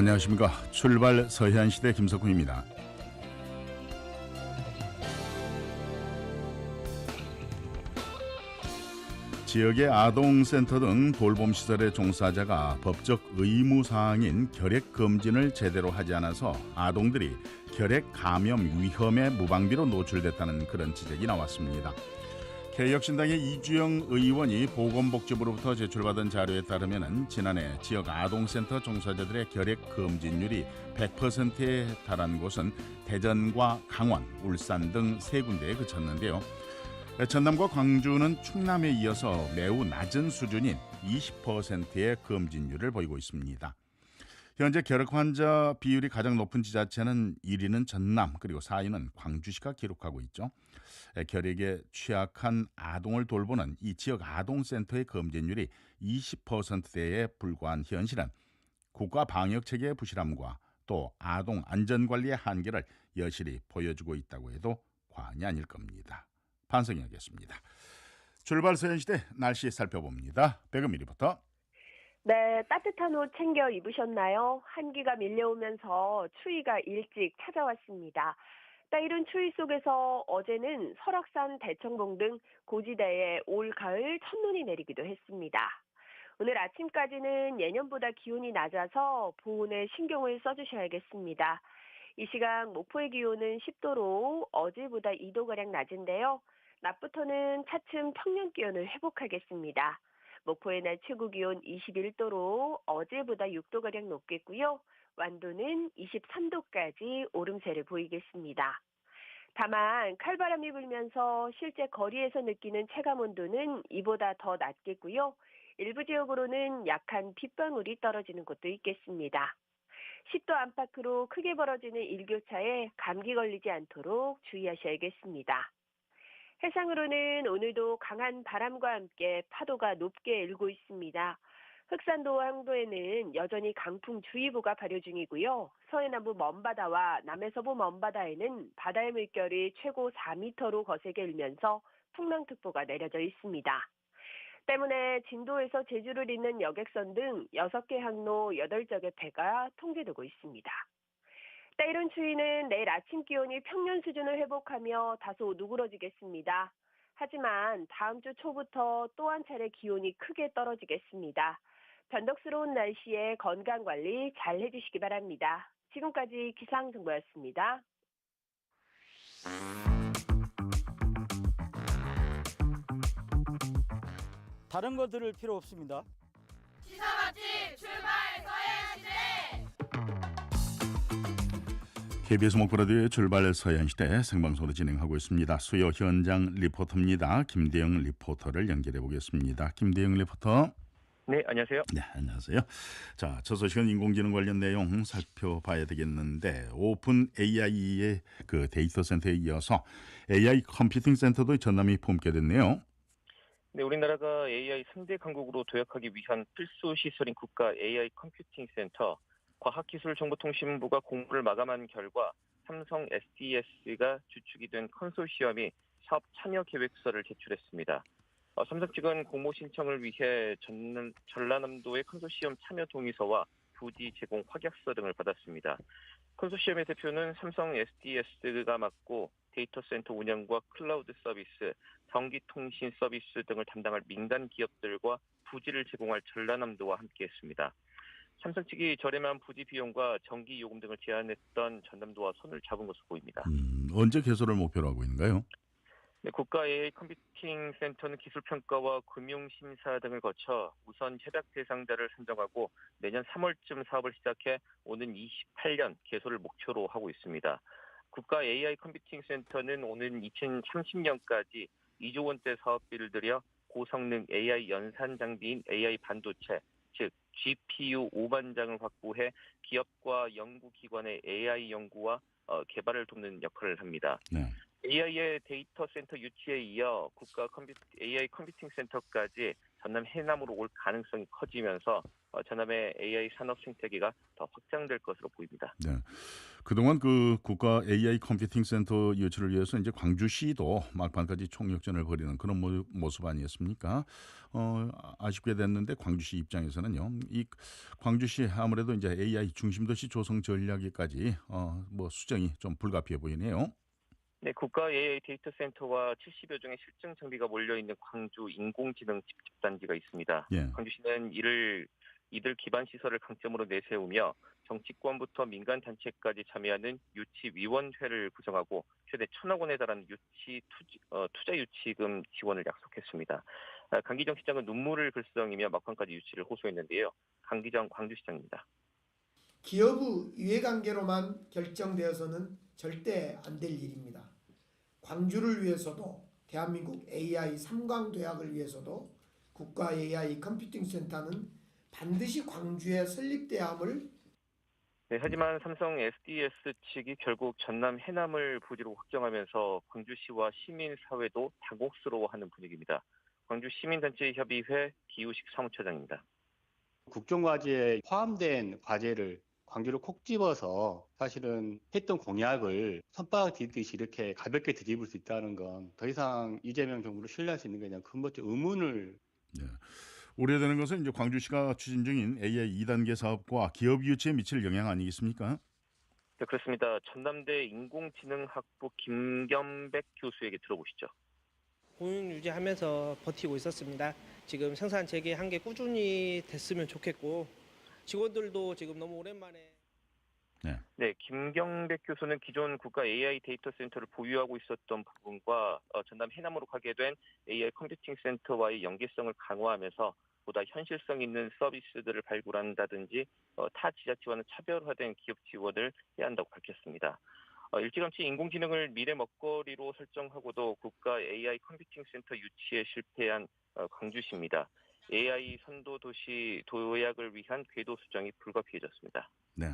안녕하십니까. 출발 서해안시대 김석훈입니다. 지역의 아동센터 등 돌봄시설의 종사자가 법적 의무사항인 결핵 검진을 제대로 하지 않아서 아동들이 결핵 감염 위험에 무방비로 노출됐다는 그런 지적이 나왔습니다. 개혁신당의 이주영 의원이 보건복지부로부터 제출받은 자료에 따르면 지난해 지역 아동센터 종사자들의 결핵 검진율이 100%에 달한 곳은 대전과 강원, 울산 등 세 군데에 그쳤는데요. 전남과 광주는 충남에 이어서 매우 낮은 수준인 20%의 검진율을 보이고 있습니다. 현재 결핵 환자 비율이 가장 높은 지자체는 1위는 전남 그리고 4위는 광주시가 기록하고 있죠. 결핵에 취약한 아동을 돌보는 이 지역 아동센터의 검진율이 20%대에 불과한 현실은 국가 방역 체계의 부실함과 또 아동 안전 관리의 한계를 여실히 보여주고 있다고 해도 과언이 아닐 겁니다. 반성해야겠습니다. 출발 서현 시대 날씨 살펴봅니다. 백음미 리부터 네, 따뜻한 옷 챙겨 입으셨나요? 한기가 밀려오면서 추위가 일찍 찾아왔습니다. 따이른 추위 속에서 어제는 설악산 대청봉 등 고지대에 올 가을 첫눈이 내리기도 했습니다. 오늘 아침까지는 예년보다 기온이 낮아서 보온에 신경을 써주셔야겠습니다. 이 시각 목포의 기온은 10도로 어제보다 2도가량 낮은데요. 낮부터는 차츰 평년 기온을 회복하겠습니다. 목포의 낮 최고 기온 21도로 어제보다 6도가량 높겠고요. 완도는 23도까지 오름세를 보이겠습니다. 다만 칼바람이 불면서 실제 거리에서 느끼는 체감 온도는 이보다 더 낮겠고요. 일부 지역으로는 약한 빗방울이 떨어지는 곳도 있겠습니다. 10도 안팎으로 크게 벌어지는 일교차에 감기 걸리지 않도록 주의하셔야겠습니다. 해상으로는 오늘도 강한 바람과 함께 파도가 높게 일고 있습니다. 흑산도와 항도에는 여전히 강풍주의보가 발효 중이고요. 서해남부 먼바다와 남해서부 먼바다에는 바다의 물결이 최고 4m로 거세게 일면서 풍랑특보가 내려져 있습니다. 때문에 진도에서 제주를 잇는 여객선 등 6개 항로 8척의 배가 통제되고 있습니다. 때이른 추위는 내일 아침 기온이 평년 수준을 회복하며 다소 누그러지겠습니다. 하지만 다음 주 초부터 또 한 차례 기온이 크게 떨어지겠습니다. 변덕스러운 날씨에 건강 관리 잘 해주시기 바랍니다. 지금까지 기상정보였습니다. 다른 거 들을 필요 없습니다. 시사 맛집 KBS 목포라디오의 출발 서현시대 생방송으로 진행하고 있습니다. 수요 현장 리포터입니다. 김대영 리포터를 연결해 보겠습니다. 김대영 리포터. 네, 안녕하세요. 네, 안녕하세요. 자, 저 소식은 인공지능 관련 내용 살펴봐야 되겠는데 오픈 AI의 그 데이터 센터에 이어서 AI 컴퓨팅 센터도 전남이 품게 됐네요. 네, 우리나라가 AI 3대 강국으로 도약하기 위한 필수 시설인 국가 AI 컴퓨팅 센터 과학기술정보통신부가 공부를 마감한 결과 삼성 SDS가 주축이 된 컨소시엄이 사업 참여 계획서를 제출했습니다. 어, 삼성 측은 공모 신청을 위해 전, 전라남도의 컨소시엄 참여 동의서와 부지 제공 확약서 등을 받았습니다. 컨소시엄의 대표는 삼성 SDS가 맡고 데이터 센터 운영과 클라우드 서비스, 전기통신 서비스 등을 담당할 민간 기업들과 부지를 제공할 전라남도와 함께했습니다. 삼성 측이 저렴한 부지 비용과 전기 요금 등을 제안했던 전남도와 손을 잡은 것으로 보입니다. 음, 언제 개설을 목표로 하고 있는가요? 네, 국가 AI 컴퓨팅 센터는 기술 평가와 금융 심사 등을 거쳐 우선 협약 대상자를 선정하고 내년 3월쯤 사업을 시작해 오는 28년 개소를 목표로 하고 있습니다. 국가 AI 컴퓨팅 센터는 오는 2030년까지 2조 원대 사업비를 들여 고성능 AI 연산 장비인 AI 반도체, 즉 GPU 5만 장을 확보해 기업과 연구기관의 AI 연구와 어, 개발을 돕는 역할을 합니다. 네. AI의 데이터 센터 유치에 이어 국가 컴퓨, AI 컴퓨팅 센터까지 전남 해남으로 올 가능성이 커지면서 어, 전남의 AI 산업 생태계가 더 확장될 것으로 보입니다. 그동안 그 국가 AI 컴퓨팅 센터 유치를 위해서 이제 광주시도 막판까지 총력전을 벌이는 그런 모- 모습 아니었습니까? 어, 아쉽게 됐는데 광주시 입장에서는요. 이 광주시 아무래도 이제 AI 중심 도시 조성 전략에까지 어, 뭐 수정이 좀 불가피해 보이네요. 네, 국가 AI 데이터 센터와 70여 종의 실증 장비가 몰려 있는 광주 인공지능 집단지가 있습니다. 예. 광주시는 이를 이들 기반 시설을 강점으로 내세우며 정치권부터 민간 단체까지 참여하는 유치 위원회를 구성하고 최대 천억 원에 달하는 유치 투지, 어, 투자 유치금 지원을 약속했습니다. 아, 강기정 시장은 눈물을 글썽이며 막판까지 유치를 호소했는데요. 강기정 광주시장입니다. 기업의 이해관계로만 결정되어서는 절대 안 될 일입니다. 광주를 위해서도 대한민국 AI 삼광도약을 위해서도 국가 AI 컴퓨팅 센터는 반드시 광주에 설립돼야 함을 네, 하지만 삼성 SDS 측이 결국 전남 해남을 부지로 확정하면서 광주시와 시민사회도 당혹스러워하는 분위기입니다. 광주 시민단체협의회 기우식 사무처장입니다. 국정과제에 포함된 과제를 광주를 콕 집어서 사실은 했던 공약을 선박 디듯이 이렇게 가볍게 뒤집을 수 있다는 건 더 이상 이재명 정부를 신뢰할 수 있는 게 아니라 근본적 의문을 우려되는 것은 이제 광주시가 추진 중인 AI 2단계 사업과 기업 유치에 미칠 영향 아니겠습니까? 네, 그렇습니다. 전남대 인공지능학부 김겸백 교수에게 들어보시죠. 고용 유지하면서 버티고 있었습니다. 지금 생산 재개 한 게 꾸준히 됐으면 좋겠고 직원들도 지금 너무 오랜만에 네, 김경백 교수는 기존 국가 AI 데이터 센터를 보유하고 있었던 부분과 어, 전남 해남으로 가게 된 AI 컴퓨팅 센터와의 연계성을 강화하면서 보다 현실성 있는 서비스들을 발굴한다든지 어, 타 지자체와는 차별화된 기업 지원을 해야 한다고 밝혔습니다. 어, 일찌감치 인공지능을 미래 먹거리로 설정하고도 국가 AI 컴퓨팅 센터 유치에 실패한 어, 광주시입니다. AI 선도 도시 도약을 위한 궤도 수정이 불가피해졌습니다. 네.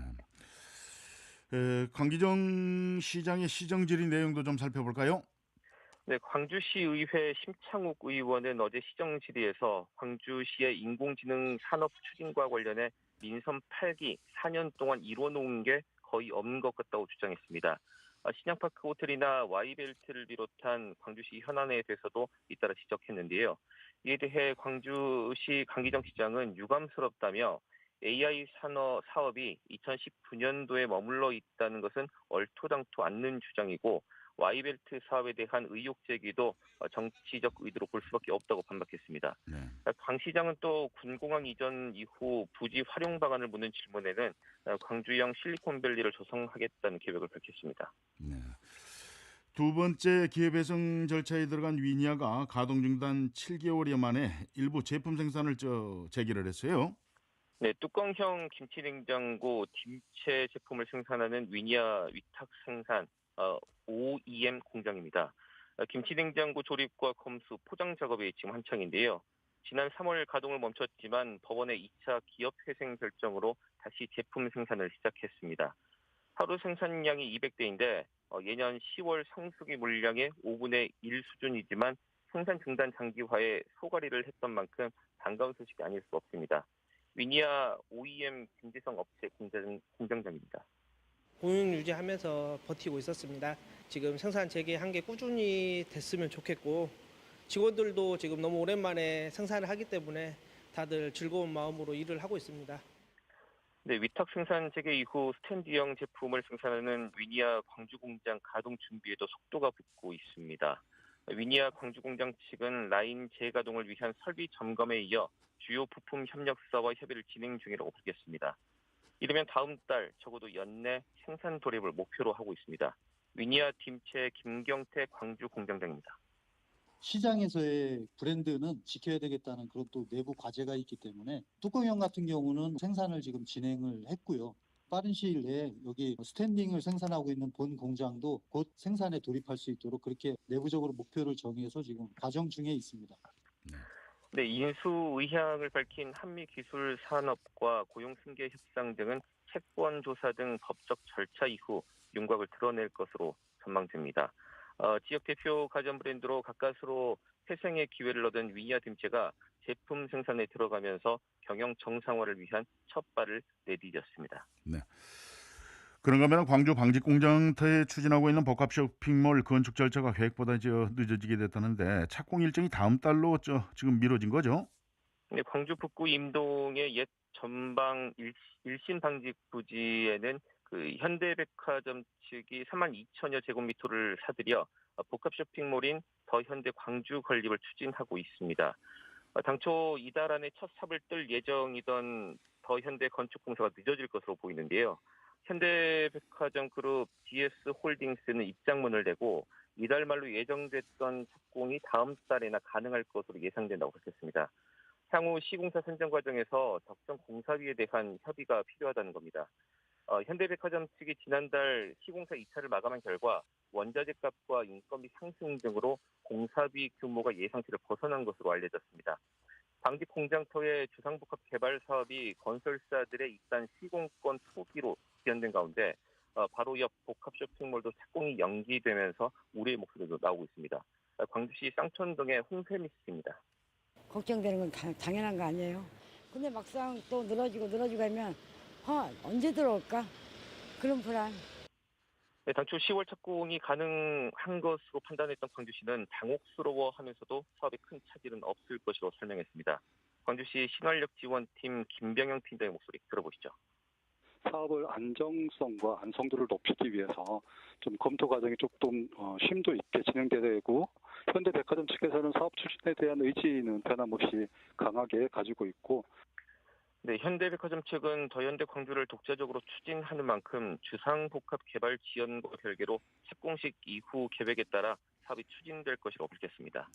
에, 강기정 시장의 시정 질의 내용도 좀 살펴볼까요? 네, 광주시 의회 심창욱 의원은 어제 시정 질의에서 광주시의 인공지능 산업 추진과 관련해 민선 8기 4년 동안 이뤄놓은 게 거의 없는 것 같다고 주장했습니다. 아, 신양파크 호텔이나 와이벨트를 비롯한 광주시 현안에 대해서도 잇따라 지적했는데요. 이에 대해 광주시 강기정 시장은 유감스럽다며 AI 산업 사업이 2019년도에 머물러 있다는 것은 얼토당토 않는 주장이고 와이벨트 사업에 대한 의혹 제기도 어, 정치적 의도로 볼 수밖에 없다고 반박했습니다. 네. 강 시장은 또 군공항 이전 이후 부지 활용 방안을 묻는 질문에는 어, 광주형 실리콘밸리를 조성하겠다는 계획을 밝혔습니다. 네. 두 번째 기회 배송 절차에 들어간 위니아가 가동 중단 7개월여 만에 일부 제품 생산을 저 재개를 했어요. 네, 뚜껑형 김치 냉장고 김체 제품을 생산하는 위니아 위탁 생산 어, OEM 공장입니다. 어, 김치 냉장고 조립과 검수, 포장 작업이 지금 한창인데요. 지난 3월 가동을 멈췄지만 법원의 2차 기업 회생 결정으로 다시 제품 생산을 시작했습니다. 하루 생산량이 200대인데 어, 예년 10월 성수기 물량의 5분의 1 수준이지만 생산 중단 장기화에 소가리를 했던 만큼 반가운 소식이 아닐 수 없습니다. 위니아 OEM 김지성 업체 공장, 공장장입니다. 고용 유지하면서 버티고 있었습니다. 지금 생산 재개 한 게 꾸준히 됐으면 좋겠고 직원들도 지금 너무 오랜만에 생산을 하기 때문에 다들 즐거운 마음으로 일을 하고 있습니다. 네, 위탁 생산 재개 이후 스탠드형 제품을 생산하는 위니아 광주 공장 가동 준비에도 속도가 붙고 있습니다. 위니아 광주 공장 측은 라인 재가동을 위한 설비 점검에 이어 주요 부품 협력사와 협의를 진행 중이라고 밝혔습니다. 이르면 다음 달 적어도 연내 생산 돌입을 목표로 하고 있습니다. 위니아 팀체 김경태 광주 공장장입니다. 시장에서의 브랜드는 지켜야 되겠다는 그런 또 내부 과제가 있기 때문에 뚜껑형 같은 경우는 생산을 지금 진행을 했고요. 빠른 시일 내에 여기 스탠딩을 생산하고 있는 본 공장도 곧 생산에 돌입할 수 있도록 그렇게 내부적으로 목표를 정해서 지금 과정 중에 있습니다. 네, 인수 의향을 밝힌 한미 기술 산업과 고용 승계 협상 등은 채권 조사 등 법적 절차 이후 윤곽을 드러낼 것으로 전망됩니다. 어, 지역 대표 가전 브랜드로 가까스로 회생의 기회를 얻은 위아김치가 제품 생산에 들어가면서 경영 정상화를 위한 첫 발을 내디뎠습니다. 그런가 하면 광주 방직공장터에 추진하고 있는 복합 쇼핑몰 건축 절차가 계획보다 저 늦어지게 됐다는데 착공 일정이 다음 달로 저 지금 미뤄진 거죠? 네, 광주 북구 임동의 옛 전방 일, 일신 방직 부지에는 그 현대백화점 측이 3만 2천여 제곱미터를 사들여 어, 복합 쇼핑몰인 더 현대 광주 건립을 추진하고 있습니다. 어, 당초 이달 안에 첫 삽을 뜰 예정이던 더 현대 건축 공사가 늦어질 것으로 보이는데요. 현대백화점 그룹 DS 홀딩스는 입장문을 내고 이달 말로 예정됐던 착공이 다음 달에나 가능할 것으로 예상된다고 밝혔습니다. 향후 시공사 선정 과정에서 적정 공사비에 대한 협의가 필요하다는 겁니다. 어, 현대백화점 측이 지난달 시공사 2차를 마감한 결과 원자재 값과 인건비 상승 등으로 공사비 규모가 예상치를 벗어난 것으로 알려졌습니다. 방직 공장터의 주상복합 개발 사업이 건설사들의 일단 시공권 투기로 지연된 가운데 어, 바로 옆 복합 쇼핑몰도 착공이 연기되면서 우려의 목소리도 나오고 있습니다. 어, 광주시 쌍천동의 홍세미 씨입니다. 걱정되는 건 당, 당연한 거 아니에요. 근데 막상 또 늘어지고 늘어지고 하면 어, 언제 들어올까? 그런 불안. 네, 당초 10월 착공이 가능한 것으로 판단했던 광주시는 당혹스러워하면서도 사업에 큰 차질은 없을 것으로 설명했습니다. 광주시 신활력 지원팀 김병영 팀장의 목소리 들어보시죠. 사업을 안정성과 안성도를 높이기 위해서 좀 검토 과정이 조금 어, 심도 있게 진행되고 현대백화점 측에서는 사업 추진에 대한 의지는 변함없이 강하게 가지고 있고 네, 현대백화점 측은 더현대 광주를 독자적으로 추진하는 만큼 주상복합 개발 지원과 별개로 착공식 이후 계획에 따라 사업이 추진될 것이라고 밝혔습니다.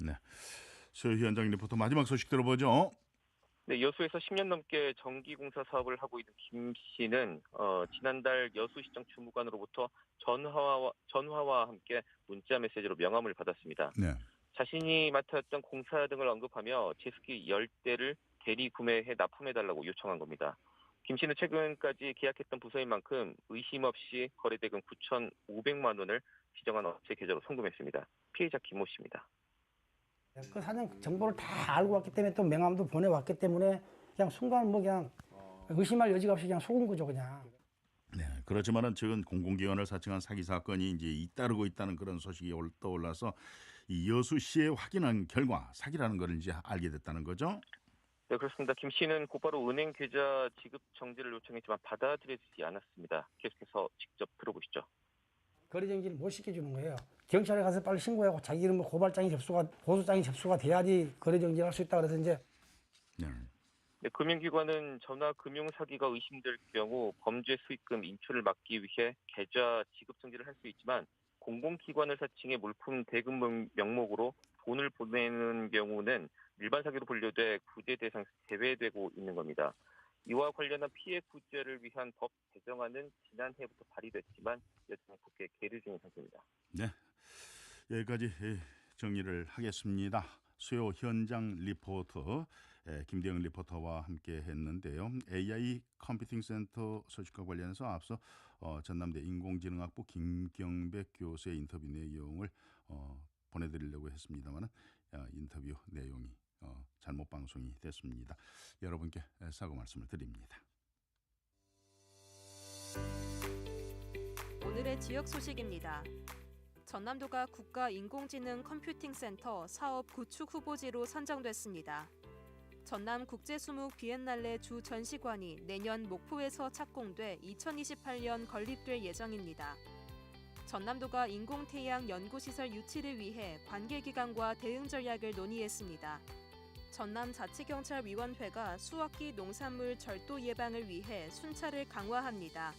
서현장 리포터 마지막 소식 들어보죠. 네, 여수에서 10년 넘게 전기공사 사업을 하고 있는 김 씨는 어, 지난달 여수시청 주무관으로부터 전화와, 전화와 함께 문자 메시지로 명함을 받았습니다. 네. 자신이 맡았던 공사 등을 언급하며 제습기 10대를 대리 구매해 납품해달라고 요청한 겁니다. 김 씨는 최근까지 계약했던 부서인 만큼 의심 없이 거래대금 9,500만 원을 지정한 업체 계좌로 송금했습니다. 피해자 김모 씨입니다. 그 사전 정보를 다 알고 왔기 때문에 또 명함도 보내왔기 때문에 그냥 순간 뭐 그냥 의심할 여지가 없이 그냥 속은 거죠 그냥. 네, 그렇지만은 최근 공공기관을 사칭한 사기 사건이 이제 잇따르고 있다는 그런 소식이 올- 떠올라서 이 여수시에 확인한 결과 사기라는 걸 이제 알게 됐다는 거죠. 네, 그렇습니다. 김 씨는 곧바로 은행 계좌 지급 정지를 요청했지만 받아들여지지 않았습니다. 계속해서 직접 들어보시죠. 거래 정지를 못 시켜주는 거예요. 경찰에 가서 빨리 신고하고 자기 이름 고발장이 접수가 고소장이 접수가 돼야지 거래 정지를 할 수 있다 그래서 이제 네. 네, 금융기관은 전화 금융 사기가 의심될 경우 범죄 수익금 인출을 막기 위해 계좌 지급 정지를 할 수 있지만 공공기관을 사칭해 물품 대금 명- 명목으로 돈을 보내는 경우는 일반 사기로 분류돼 구제 대상 제외되고 있는 겁니다. 이와 관련한 피해 구제를 위한 법 개정안은 지난해부터 발의됐지만 여전히 국회 계류 중인 상태입니다. 네. 여기까지 예, 정리를 하겠습니다. 수요 현장 리포터 예, 김대영 리포터와 함께 했는데요. AI 컴퓨팅 센터 소식과 관련해서 앞서 어, 전남대 인공지능학부 김경백 교수의 인터뷰 내용을 어, 보내드리려고 했습니다만 인터뷰 내용이 어, 잘못 방송이 됐습니다. 여러분께 사과 말씀을 드립니다. 오늘의 지역 소식입니다. 전남도가 국가 인공지능 컴퓨팅 센터 사업 구축 후보지로 선정됐습니다. 전남 국제수묵 비엔날레 주 전시관이 내년 목포에서 착공돼 2028년 건립될 예정입니다. 전남도가 인공태양 연구시설 유치를 위해 관계기관과 대응 전략을 논의했습니다. 전남자치경찰위원회가 수확기 농산물 절도 예방을 위해 순찰을 강화합니다.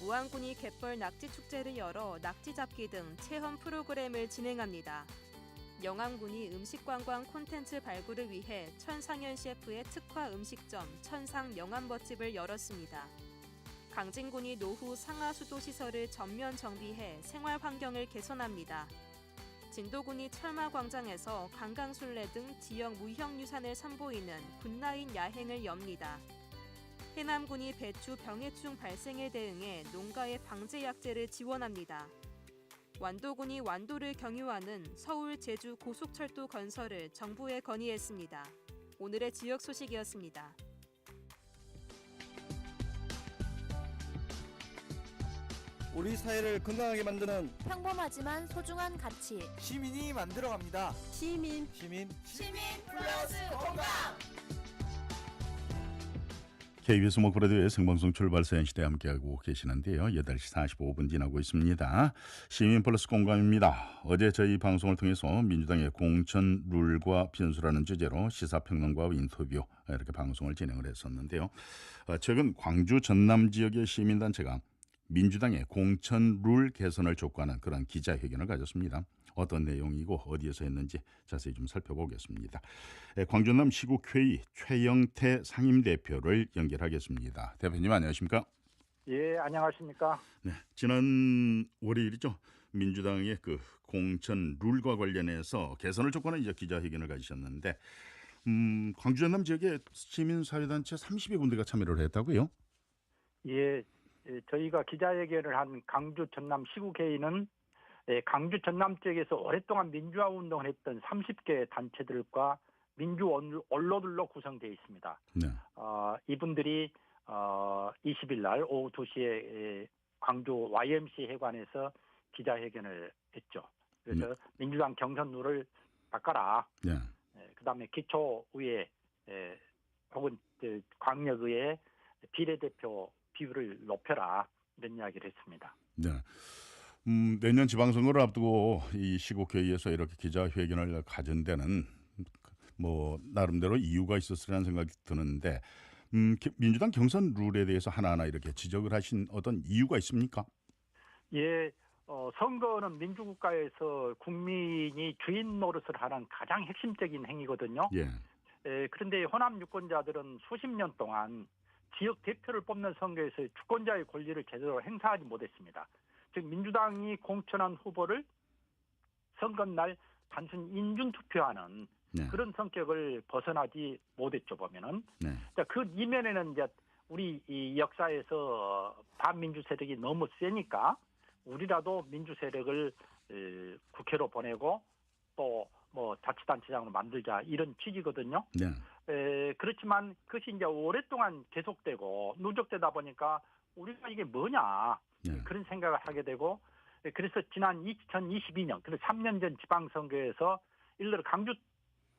무안군이 갯벌 낙지 축제를 열어 낙지 잡기 등 체험 프로그램을 진행합니다. 영암군이 음식 관광 콘텐츠 발굴을 위해 천상현 셰프의 특화 음식점 천상 영암버집을 열었습니다. 강진군이 노후 상하 수도 시설을 전면 정비해 생활 환경을 개선합니다. 진도군이 철마광장에서 관광순례 등 지역 무형유산을 선보이는 군라인 야행을 엽니다. 해남군이 배추 병해충 발생에 대응해 농가에 방제 약제를 지원합니다. 완도군이 완도를 경유하는 서울 제주 고속철도 건설을 정부에 건의했습니다. 오늘의 지역 소식이었습니다. 우리 사회를 건강하게 만드는 평범하지만 소중한 가치 시민이 만들어갑니다. 시민 시민 시민 플러스 건강. KBS 목프라디오의 생방송 출발사 연시대 함께하고 계시는데요. 8시 45분 지나고 있습니다. 시민 플러스 공감입니다. 어제 저희 방송을 통해서 민주당의 공천 룰과 변수라는 주제로 시사평론가와 인터뷰 이렇게 방송을 진행을 했었는데요. 어, 최근 광주 전남 지역의 시민단체가 민주당의 공천 룰 개선을 촉구하는 그런 기자회견을 가졌습니다. 어떤 내용이고 어디에서 했는지 자세히 좀 살펴보겠습니다. 예, 광주남 시국회의 최영태 상임대표를 연결하겠습니다. 대표님 안녕하십니까? 예, 안녕하십니까? 네, 지난 월요일이죠. 민주당의 그 공천 룰과 관련해서 개선을 촉구하는 이제 기자회견을 가지셨는데, 음, 광주 전남 지역에 시민사회단체 30여 군데가 참여를 했다고요? 예, 예, 저희가 기자회견을 한 강주 전남 시국회의는 예, 강주 전남 지역에서 오랫동안 민주화 운동을 했던 30개 단체들과 민주 언- 언로들로 구성되어 있습니다. 네. 어, 이분들이 어, 20일 날 오후 2시에 예, 광주 YMC 회관에서 기자회견을 했죠. 그래서 민주당 경선 룰을 바꿔라. 네. 예, 그다음에 기초의회 예, 혹은 그 광역의회 비례대표 비율을 높여라 이런 이야기를 했습니다. 네. 음, 내년 지방선거를 앞두고 이 시국회의에서 이렇게 기자회견을 가진 데는 뭐 나름대로 이유가 있었으라는 생각이 드는데 음, 기- 민주당 경선 룰에 대해서 하나하나 이렇게 지적을 하신 어떤 이유가 있습니까? 예, 어, 선거는 민주국가에서 국민이 주인 노릇을 하는 가장 핵심적인 행위거든요. 예. 에, 그런데 호남 유권자들은 수십 년 동안 지역 대표를 뽑는 선거에서 주권자의 권리를 제대로 행사하지 못했습니다. 즉 민주당이 공천한 후보를 선거 날 단순 인준 투표하는 네. 그런 성격을 벗어나지 못했죠 보면은 네. 자, 그 이면에는 이제 우리 이 역사에서 반민주 세력이 너무 세니까 우리라도 민주 세력을 에, 국회로 보내고 또 뭐 자치단체장으로 만들자 이런 취지거든요. 네. 에, 그렇지만 그것이 이제 오랫동안 계속되고 누적되다 보니까 우리가 이게 뭐냐 네. 그런 생각을 하게 되고 에, 그래서 지난 2022년 그래서 3년 전 지방선거에서 일로 강주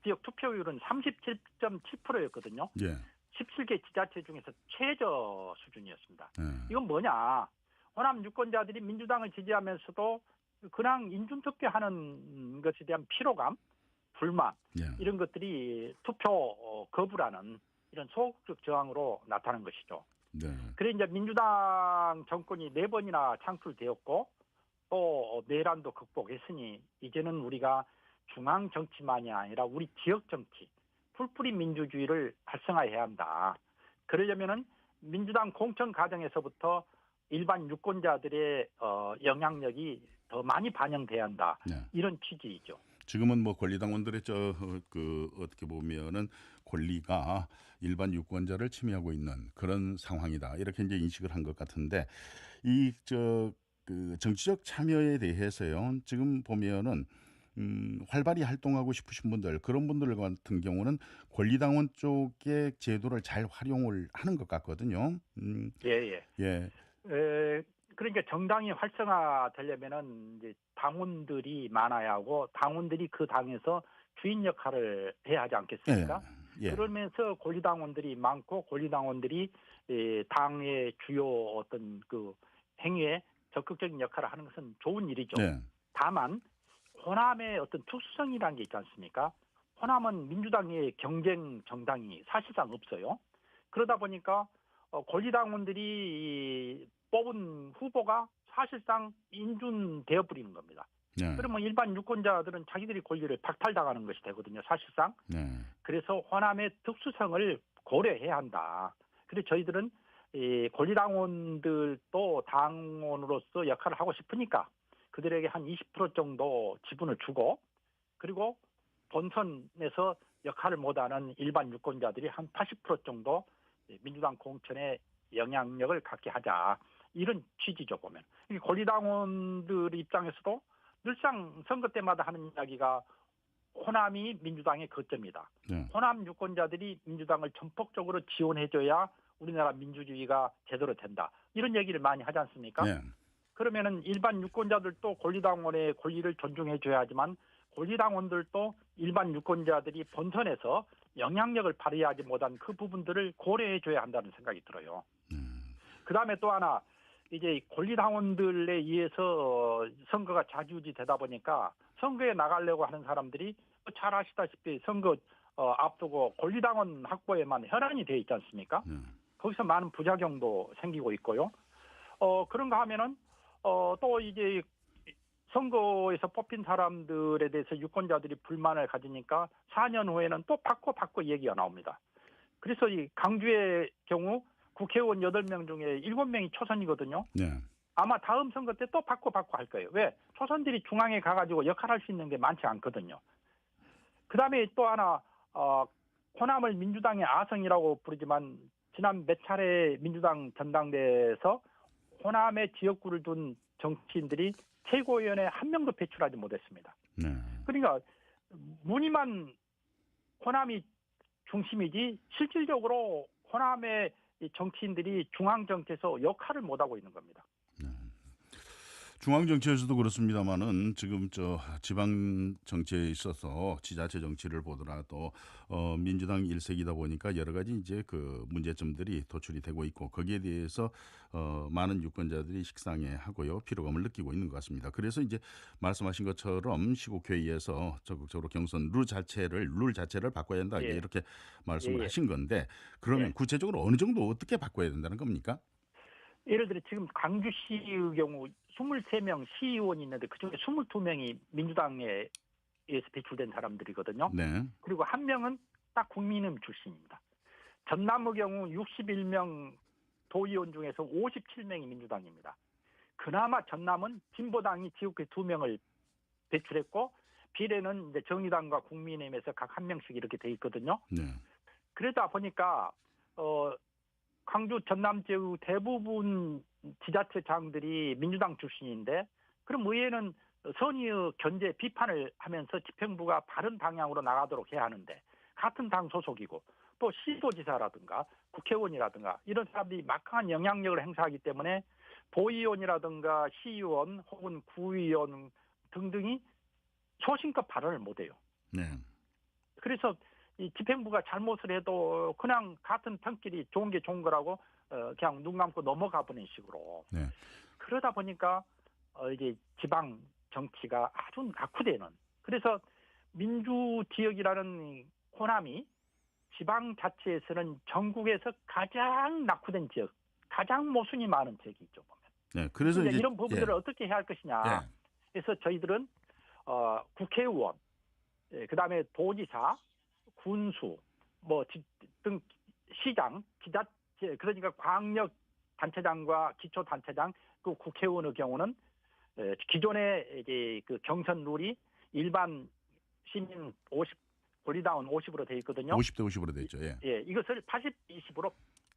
지역 투표율은 37.7%였거든요. 예. 17개 지자체 중에서 최저 수준이었습니다. 네. 이건 뭐냐? 호남 유권자들이 민주당을 지지하면서도 그냥 인준투표하는 것에 대한 피로감, 불만 예. 이런 것들이 투표 어, 거부라는 이런 소극적 저항으로 나타난 것이죠. 네. 그래 이제 민주당 정권이 네 번이나 창출되었고 또 내란도 극복했으니 이제는 우리가 중앙 정치만이 아니라 우리 지역 정치, 풀뿌리 민주주의를 활성화해야 한다. 그러려면은 민주당 공천 과정에서부터 일반 유권자들의 어, 영향력이 더 많이 반영돼야 한다. 네. 이런 취지이죠. 지금은 뭐 권리당원들의 저그 어떻게 보면은 권리가 일반 유권자를 침해하고 있는 그런 상황이다 이렇게 이제 인식을 한 것 같은데 이저 그 정치적 참여에 대해서요 지금 보면은 음, 활발히 활동하고 싶으신 분들 그런 분들 같은 경우는 권리당원 쪽의 제도를 잘 활용을 하는 것 같거든요. 음, 예, 예. 예, 에, 그러니까 정당이 활성화되려면은 이제 당원들이 많아야 하고 당원들이 그 당에서 주인 역할을 해야 하지 않겠습니까? 예. 그러면서 권리당원들이 많고 권리당원들이 에, 당의 주요 어떤 그 행위에 적극적인 역할을 하는 것은 좋은 일이죠. 네. 다만 호남의 어떤 특수성이라는 게 있지 않습니까? 호남은 민주당의 경쟁 정당이 사실상 없어요. 그러다 보니까 어, 권리당원들이 뽑은 후보가 사실상 인준되어 버리는 겁니다. 네. 그러면 일반 유권자들은 자기들이 권리를 박탈당하는 것이 되거든요, 사실상. 네. 그래서 호남의 특수성을 고려해야 한다. 그래서 저희들은 이 권리당원들도 당원으로서 역할을 하고 싶으니까 그들에게 한 20% 정도 지분을 주고 그리고 본선에서 역할을 못하는 일반 유권자들이 한 80% 정도 민주당 공천에 영향력을 갖게 하자 이런 취지죠 보면. 이 권리당원들 입장에서도 늘상 선거 때마다 하는 이야기가 호남이 민주당의 거점이다. 네. 호남 유권자들이 민주당을 전폭적으로 지원해줘야 우리나라 민주주의가 제대로 된다. 이런 얘기를 많이 하지 않습니까? 네. 그러면은 일반 유권자들도 권리당원의 권리를 존중해줘야 하지만 권리당원들도 일반 유권자들이 본선에서 영향력을 발휘하지 못한 그 부분들을 고려해줘야 한다는 생각이 들어요. 그 다음에 또 하나 이제 권리당원들에 의해서 어, 선거가 자주지 되다 보니까 선거에 나가려고 하는 사람들이 잘 아시다시피 선거 어, 앞두고 권리당원 확보에만 혈안이 돼 있지 않습니까? 거기서 많은 부작용도 생기고 있고요. 어, 그런가 하면은 어, 또 이제 선거에서 뽑힌 사람들에 대해서 유권자들이 불만을 가지니까 4년 후에는 또 바꿔 바꿔 얘기가 나옵니다. 그래서 이 강주의 경우 국회의원 8명 중에 7명이 초선이거든요. 네. 아마 다음 선거 때 또 바꿔 바꿔 할 거예요. 왜? 초선들이 중앙에 가가지고 역할할 수 있는 게 많지 않거든요. 그 다음에 또 하나, 어, 호남을 민주당의 아성이라고 부르지만 지난 몇 차례 민주당 전당대회에서 호남의 지역구를 둔 정치인들이 최고위원회 한 명도 배출하지 못했습니다. 네. 그러니까 무늬만 호남이 중심이지 실질적으로 호남의 이 정치인들이 중앙 정치에서 역할을 못 하고 있는 겁니다. 중앙 정치에서도 그렇습니다만은 지금 저 지방 정치에 있어서 지자체 정치를 보더라도 어 민주당 일색이다 보니까 여러 가지 이제 그 문제점들이 도출이 되고 있고 거기에 대해서 어 많은 유권자들이 식상해 하고요 피로감을 느끼고 있는 것 같습니다. 그래서 이제 말씀하신 것처럼 시국회의에서 적극적으로 경선 룰 자체를 룰 자체를 바꿔야 한다 예. 이렇게 말씀을 예, 예. 하신 건데 그러면 예. 구체적으로 어느 정도 어떻게 바꿔야 된다는 겁니까? 예를 들어 지금 광주시의 경우 23명 시의원이 있는데 그중에 22명이 민주당에 의해서 배출된 사람들이거든요. 네. 그리고 한 명은 딱 국민의힘 출신입니다. 전남의 경우 61명 도의원 중에서 57명이 민주당입니다. 그나마 전남은 진보당이 지역구에 두 명을 배출했고 비례는 이제 정의당과 국민의힘에서 각 한 명씩 이렇게 돼 있거든요. 네. 그러다 보니까 어 광주 전남 지역 대부분 지자체장들이 민주당 출신인데 그럼 의회는 선의의 견제 비판을 하면서 집행부가 바른 방향으로 나가도록 해야 하는데 같은 당 소속이고 또 시도지사라든가 국회의원이라든가 이런 사람들이 막강한 영향력을 행사하기 때문에 도의원이라든가 시의원 혹은 구의원 등등이 소신껏 발언을 못해요. 네. 그래서 이 집행부가 잘못을 해도 그냥 같은 편끼리 좋은 게 좋은 거라고 어, 그냥 눈 감고 넘어가 버리는 식으로 네. 그러다 보니까 어, 이제 지방 정치가 아주 낙후되는 그래서 민주 지역이라는 이 호남이 지방 자치에서는 전국에서 가장 낙후된 지역, 가장 모순이 많은 지역이죠 보면. 네. 그래서 근데 이제 이런 부분들을 예. 어떻게 해야 할 것이냐. 예. 그래서 저희들은 어, 국회의원, 예, 그다음에 도지사, 군수, 뭐 등 시장, 기자체 그러니까 광역 단체장과 기초 단체장 그 국회의원의 경우는 에, 기존의 이제 그 경선 룰이 일반 시민 50 권리당원 50으로 돼 있거든요. 50대 50으로 돼 있죠. 예. 예, 이것을 80, 20으로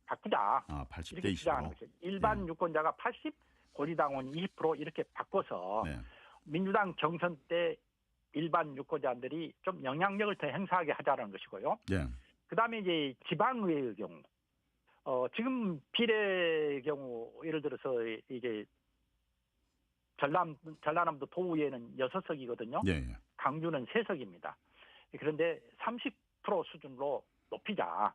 바꾸자. 아, 80대 이렇게 20으로. 주장하는 거죠. 일반 유권자가 80, 권리당원 20% 이렇게 바꿔서 네. 민주당 경선 때 일반 유권자들이 좀 영향력을 더 행사하게 하자는 것이고요. 예. 그다음에 이제 지방의회의 경우, 어 지금 비례의 경우 예를 들어서 이게 전남 전라남도 도의회는 여섯 석이거든요. 예. 예. 강주는 세 석입니다 그런데 30% 수준으로 높이자.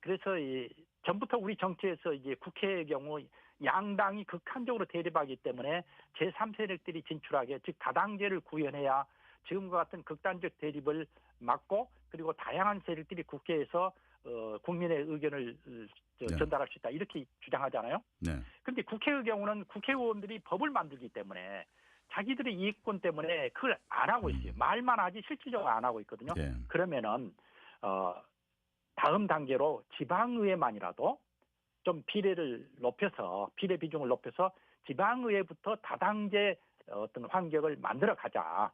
그래서 이 전부터 우리 정치에서 이제 국회의 경우 양당이 극한적으로 대립하기 때문에 제3세력들이 진출하게 즉 다당제를 구현해야 지금과 같은 극단적 대립을 막고 그리고 다양한 세력들이 국회에서 어, 국민의 의견을 어, 저, 네. 전달할 수 있다 이렇게 주장하잖아요. 네. 근데 국회의 경우는 국회의원들이 법을 만들기 때문에 자기들의 이익권 때문에 그걸 안 하고 있어요. 말만 하지 실질적으로 안 하고 있거든요. 예. 그러면은 어 다음 단계로 지방의회만이라도 좀 비례를 높여서 비례 비중을 높여서 지방의회부터 다당제 어떤 환경을 만들어 가자.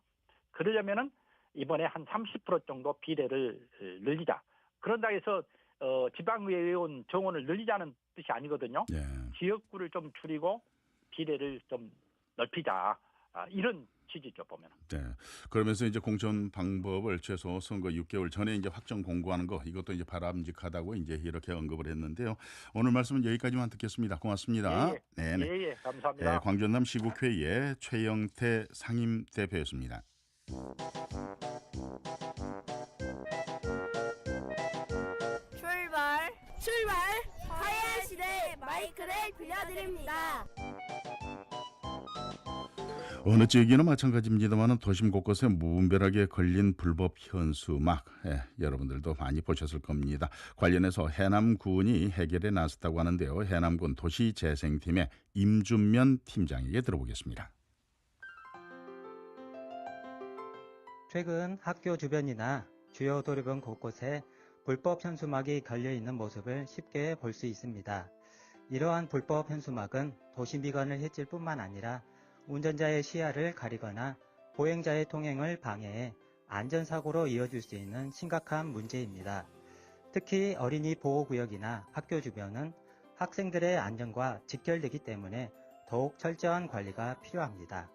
그러려면은 이번에 한 30% 정도 비례를 어, 늘리자. 그런다 해서 어 지방의회 의원 정원을 늘리자는 뜻이 아니거든요. 예. 지역구를 좀 줄이고 비례를 좀 넓히자 아, 이런 취지죠 보면. 네. 그러면서 이제 공천 방법을 최소 선거 6개월 전에 이제 확정 공고하는 거 이것도 이제 바람직하다고 이제 이렇게 언급을 했는데요. 오늘 말씀은 여기까지만 듣겠습니다. 고맙습니다. 네, 네. 예 예 감사합니다. 네, 광전남 시국회의의 최영태 상임 대표였습니다. 출발 출발 화해의 시대 마이크를 빌려드립니다. 어느 지역이나 마찬가지입니다만 도심 곳곳에 무분별하게 걸린 불법 현수막 예, 여러분들도 많이 보셨을 겁니다. 관련해서 해남군이 해결에 나섰다고 하는데요. 해남군 도시재생팀의 임준면 팀장에게 들어보겠습니다. 최근 학교 주변이나 주요 도로변 곳곳에 불법 현수막이 걸려 있는 모습을 쉽게 볼 수 있습니다. 이러한 불법 현수막은 도시미관을 해칠 뿐만 아니라 운전자의 시야를 가리거나 보행자의 통행을 방해해 안전사고로 이어질 수 있는 심각한 문제입니다. 특히 어린이 보호구역이나 학교 주변은 학생들의 안전과 직결되기 때문에 더욱 철저한 관리가 필요합니다.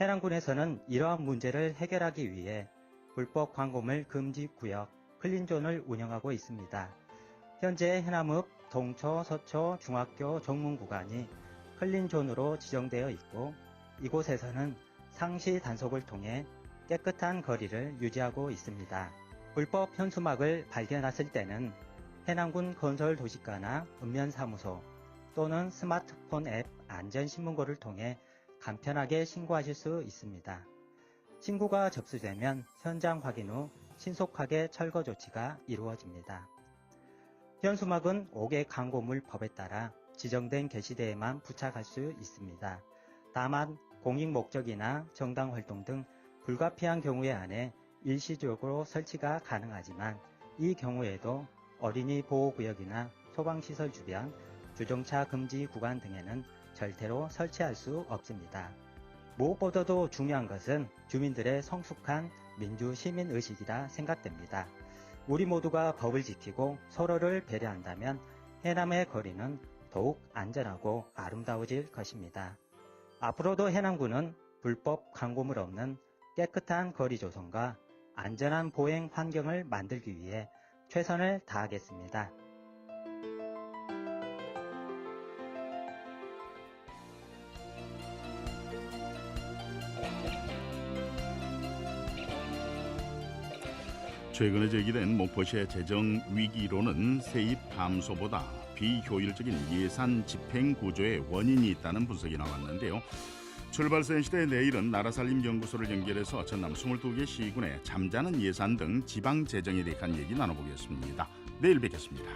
해남군에서는 이러한 문제를 해결하기 위해 불법 광고물 금지 구역 클린존을 운영하고 있습니다. 현재 해남읍 동초, 서초, 중학교 정문 구간이 클린존으로 지정되어 있고 이곳에서는 상시 단속을 통해 깨끗한 거리를 유지하고 있습니다. 불법 현수막을 발견했을 때는 해남군 건설도시과나 읍면사무소 또는 스마트폰 앱 안전신문고를 통해 간편하게 신고하실 수 있습니다. 신고가 접수되면 현장 확인 후 신속하게 철거 조치가 이루어집니다. 현수막은 5개 광고물 법에 따라 지정된 게시대에만 부착할 수 있습니다. 다만 공익 목적이나 정당 활동 등 불가피한 경우에 한해 일시적으로 설치가 가능하지만 이 경우에도 어린이 보호구역이나 소방시설 주변, 주정차 금지 구간 등에는 절대로 설치할 수 없습니다. 무엇보다도 중요한 것은 주민들의 성숙한 민주 시민 의식이라 생각됩니다. 우리 모두가 법을 지키고 서로를 배려한다면 해남의 거리는 더욱 안전하고 아름다워질 것입니다. 앞으로도 해남군은 불법 광고물 없는 깨끗한 거리 조성과 안전한 보행 환경을 만들기 위해 최선을 다하겠습니다. 최근에 제기된 목포시의 재정 위기로는 세입 감소보다 비효율적인 예산 집행 구조의 원인이 있다는 분석이 나왔는데요. 출발선 시대 내일은 나라살림연구소를 연결해서 전남 22개 시군의 잠자는 예산 등 지방 재정에 대한 얘기 나눠보겠습니다. 내일 뵙겠습니다.